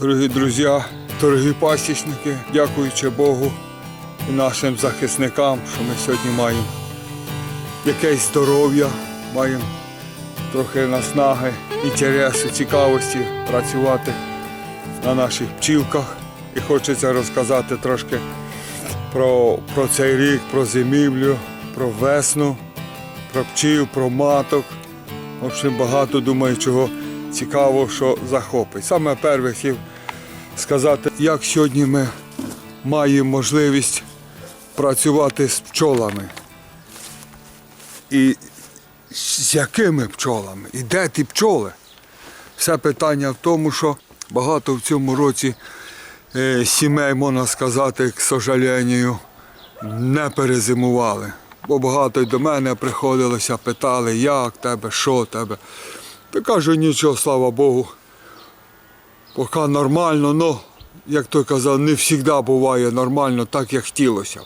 Дорогі друзі, дорогі пасічники, дякуючи Богу і нашим захисникам, що ми сьогодні маємо якесь здоров'я, маємо трохи наснаги, інтересу, цікавості працювати на наших пчілках. І хочеться розказати трошки про, про цей рік, про зимівлю, про весну, про пчіл, про маток. В общем, багато думаю, чого цікавого, що захопить. Саме перше хотів сказати, як сьогодні ми маємо можливість працювати з пчолами. І з якими пчолами? І де ті пчоли? Все питання в тому, що багато в цьому році е, сімей, можна сказати, к сожалению, не перезимували. Бо багато й до мене приходилося, питали, як тебе, що тебе. Та кажу, нічого, слава Богу. Поки нормально, але, як той казав, не завжди буває нормально так, як хотілося.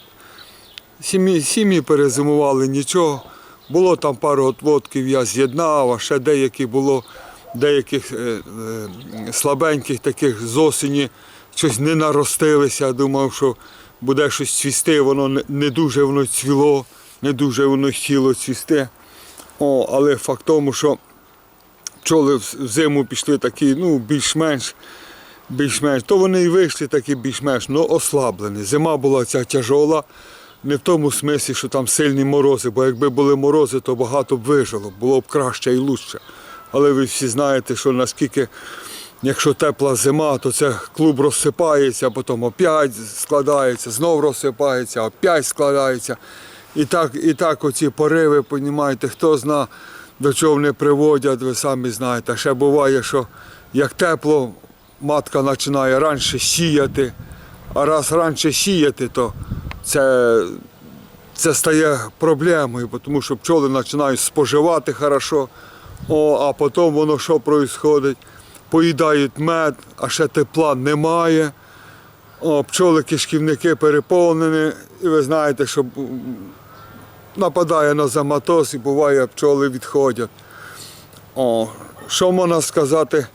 Сім'ї, сім'ї перезимували нічого. Було там пару отводків, я з'єднав, а ще деякі було, деяких е, е, слабеньких таких з осені щось не наростилися. Думав, що буде щось цвісти, воно не, дуже воно цвіло, не дуже воно хотіло цвісти. О, але факт тому, що пчоли в зиму пішли такі, ну, більш-менш, більш-менш, то вони і вийшли такі більш-менш, ну, ослаблені. Зима була ця тяжола, не в тому смислі, що там сильні морози, бо якби були морози, то багато б вижило, було б краще і лучше. Але ви всі знаєте, що наскільки, якщо тепла зима, то це клуб розсипається, потім опять складається, знов розсипається, опять складається. І так, і так оці пориви, понімаєте, хто зна, до чого вони приводять, ви самі знаєте. Ще буває, що як тепло, матка починає раніше сіяти, а раз раніше сіяти, то це, це стає проблемою, тому що пчоли починають споживати хорошо, о, а потім воно що відбувається? Поїдають мед, а ще тепла немає. О, пчоли кишківники переповнені, і ви знаєте, що нападає на заматоз і буває, пчоли відходять. О, що можна сказати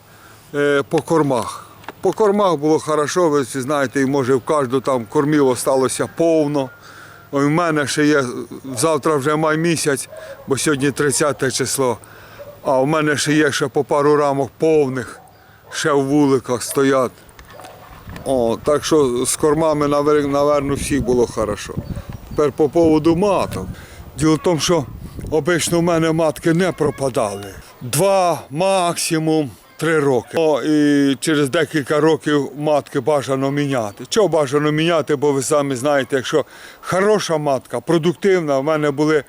е, по кормах? По кормах було хорошо, ви всі знаєте, і може в кожну там кормів осталося повно. В мене ще є, завтра вже май місяць, бо сьогодні 30 число. А в мене ще є ще по пару рамок повних, ще в вуликах стоять. О, так що з кормами, наверно, всіх було хорошо. Тепер по поводу маток. Діло в тому, що обично в мене матки не пропадали. Два, максимум три роки. О, і через декілька років матки бажано міняти. Чого бажано міняти, бо ви самі знаєте, якщо хороша матка, продуктивна, в мене були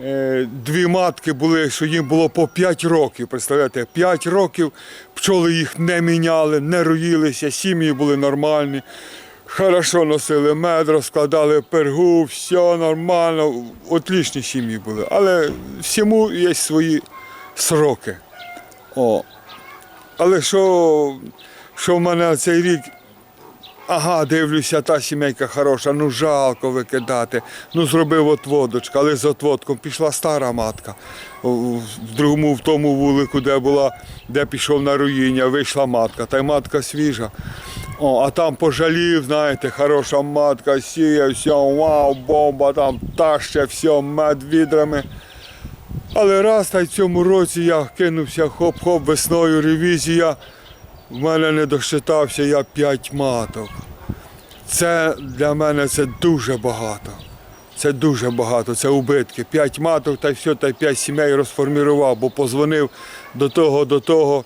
Е, Дві матки були, що їм було по 5 років. Представляєте, 5 років пчоли їх не міняли, не роїлися, сім'ї були нормальні. Хорошо носили мед, розкладали пергу, все нормально. Отлічні сім'ї були. Але всьому є свої сроки. О. Але що, що в мене цей рік Ага, дивлюся, та сімейка хороша, ну жалко викидати. Ну зробив отводочка, але з отводком пішла стара матка. В другому, в тому вулику, де була, де пішов на руїння, вийшла матка, та й матка свіжа. О, а там пожалів, знаєте, хороша матка, сіє, все, вау, бомба, там таще, все, мед відрами. Але раз та й цьому році я кинувся хоп-хоп, весною ревізія. В мене не досчитався я п'ять маток. Це для мене це дуже багато. Це дуже багато, це убитки. П'ять маток та й все, та й п'ять сімей розформірував, бо позвонив до того, до того,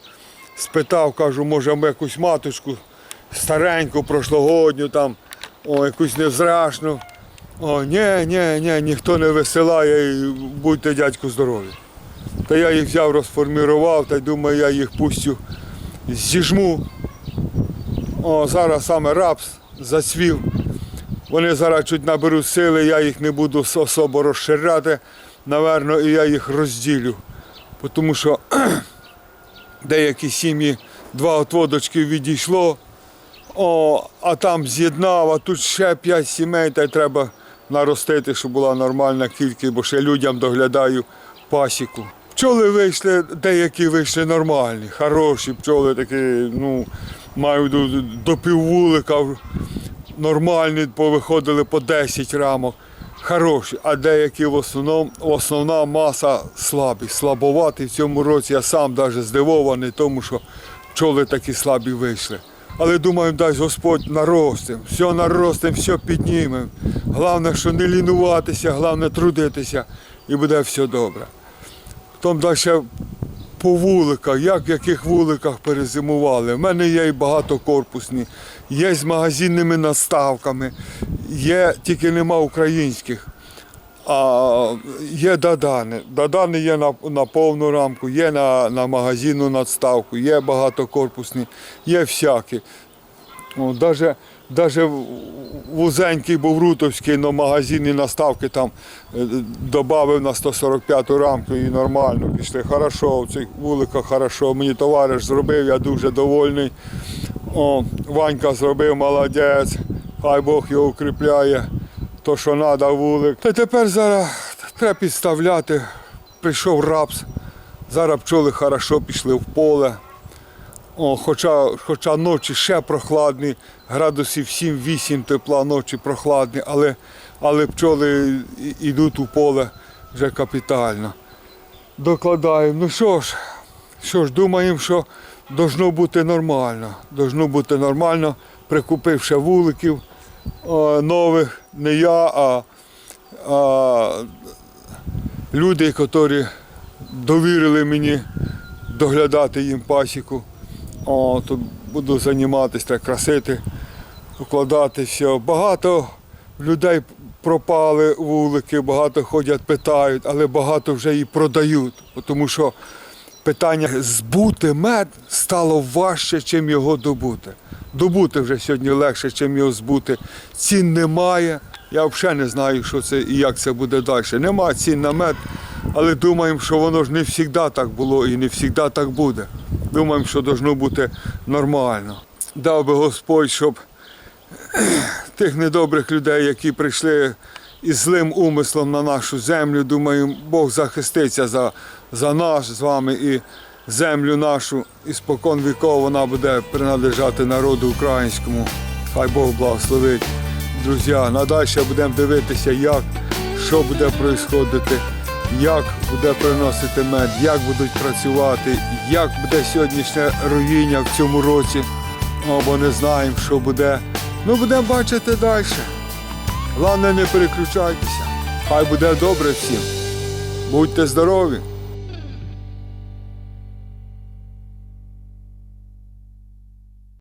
спитав, кажу, може ми якусь маточку стареньку, прошлогодню, там, о, якусь невзрачну. О, ні, ні, ні, ніхто не висилає, будьте дядьку здорові. Та я їх взяв, розформірував, та й думаю, я їх пустю зіжму. О, зараз саме рапс зацвів. Вони зараз чуть наберуть сили, я їх не буду особо розширяти, напевно, і я їх розділю. Тому що деякі сім'ї два отводочки відійшло, о, а там з'єднав, а тут ще п'ять сімей, та й треба наростити, щоб була нормальна кількість, бо ще людям доглядаю пасіку. Пчоли вийшли, деякі вийшли нормальні, хороші пчоли такі, ну, маю до, до піввулика нормальні, повиходили по 10 рамок. Хороші, а деякі в основному основна маса слабі, слабоваті в цьому році. Я сам навіть здивований, тому що пчоли такі слабі вийшли. Але думаю, дасть Господь наростим, все наростим, все піднімемо. Головне, що не лінуватися, головне трудитися і буде все добре. Потім далі по вуликах, як в яких вуликах перезимували. У мене є і багатокорпусні, є з магазинними наставками, є, тільки нема українських. А є дадани. Дадани є на, на повну рамку, є на, на магазинну надставку, є багатокорпусні, є всякі. Даже вузенький Боврутовський на магазині наставки там е, додав на 145 рамку і нормально пішли. Хорошо, в цих вуликах хорошо. Мені товариш зробив, я дуже довольний. О, Ванька зробив молодець, хай Бог його укріпляє. То, що треба вулик. Та тепер зараз треба підставляти. Прийшов рапс. Зараз пчоли хорошо пішли в поле. О, хоча, хоча ночі ще прохладні, градусів 7-8 тепла, ночі прохладні, але, але пчоли йдуть у поле вже капітально. Докладаємо. Ну що ж, що ж, думаємо, що должно бути нормально. Должно бути нормально, прикупивши вуликів нових, не я, а, а люди, які довірили мені доглядати їм пасіку. О, то буду займатися, так красити, укладати все. Багато людей пропали вулики, багато ходять, питають, але багато вже і продають. Тому що питання збути мед стало важче, ніж його добути. Добути вже сьогодні легше, ніж його збути. Цін немає. Я взагалі не знаю, що це і як це буде далі. Нема цін на мед, але думаємо, що воно ж не завжди так було і не завжди так буде. Думаємо, що должно бути нормально. Дав би Господь, щоб тих недобрих людей, які прийшли із злим умислом на нашу землю, думаю, Бог захиститься за, за нас з вами і землю нашу. І спокон віков вона буде принадлежати народу українському. Хай Бог благословить. Друзі, надалі будемо дивитися, як, що буде відбуватися, як буде приносити мед, як будуть працювати, як буде сьогоднішнє руїння в цьому році. О, бо не знаємо, що буде. Ну, будемо бачити далі. Головне, не переключайтеся. Хай буде добре всім. Будьте здорові!